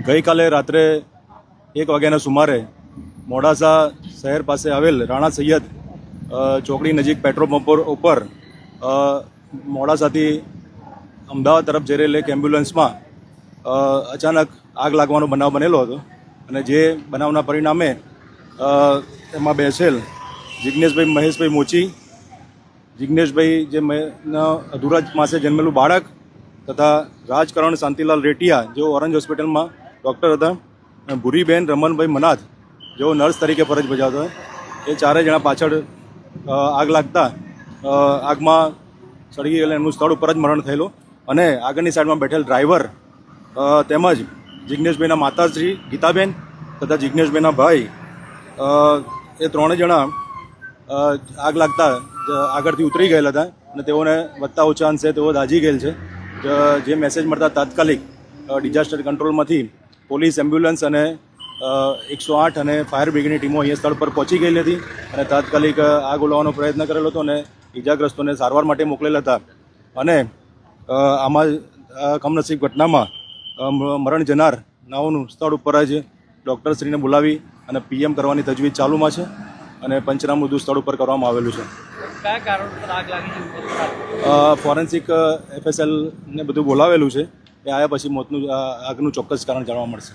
ગઈકાલે રાત્રે એક વાગ્યાના સુમારે મોડાસા શહેર પાસે આવેલ રાણા સૈયદ ચોકડી નજીક પેટ્રોલ પંપ ઉપર મોડાસાથી અમદાવાદ તરફ જઈ રહેલી એક એમ્બ્યુલન્સમાં અચાનક આગ લાગવાનો બનાવ બનેલો હતો અને જે બનાવના પરિણામે એમાં બેસેલ જિજ્ઞેશભાઈ મહેશભાઈ મોચી જિજ્ઞેશભાઈ જે મેં અધુરાજ માસે જન્મેલું બાળક તથા રાજકરણ શાંતિલાલ રેટિયા જેઓ ઓરેન્જ હોસ્પિટલમાં ડૉક્ટર હતા અને ભૂરીબેન રમણભાઈ મનાથ જેઓ નર્સ તરીકે ફરજ બજાવતા એ ચારેય જણા પાછળ આગ લાગતા આગમાં સળગી ગયેલા એમનું સ્થળ ઉપર જ મરણ થયેલું. અને આગળની સાઈડમાં બેઠેલ ડ્રાઈવર તેમજ જિજ્ઞેશભાઈના માતાશ્રી, ગીતાબેન તથા જિજ્ઞેશભાઈના ભાઈ એ ત્રણેય જણા આગ લાગતા આગળથી ઉતરી ગયેલા હતા અને તેઓને વધતા ઓછા અંશે તેઓ દાઝી ગયેલ છે. જે મેસેજ મળતા તાત્કાલિક ડિઝાસ્ટર કંટ્રોલમાંથી પોલીસ એમ્બ્યુલન્સ અને એકસો આઠ અને ફાયર બ્રિગેડની ટીમો અહીંયા સ્થળ પર પહોંચી ગયેલી હતી અને તાત્કાલિક આગ ઓલવાનો પ્રયત્ન કરેલો હતો અને ઇજાગ્રસ્તોને સારવાર માટે મોકલેલા હતા. અને આમાં કમનસીબ ઘટનામાં મરણ જનાર નાઓનું સ્થળ ઉપર જ ડૉક્ટરશ્રીને બોલાવી અને પીએમ કરવાની તજવીજ ચાલુમાં છે અને પંચનામું સ્થળ ઉપર કરવામાં આવેલું છે. કયા કારણોસર આગ લાગી છે? ફોરેન્સિક એફએસએલ ને બધું બોલાવેલું છે. એ આવ્યા પછી મોતનું આગનું ચોક્કસ કારણ જાણવા મળશે.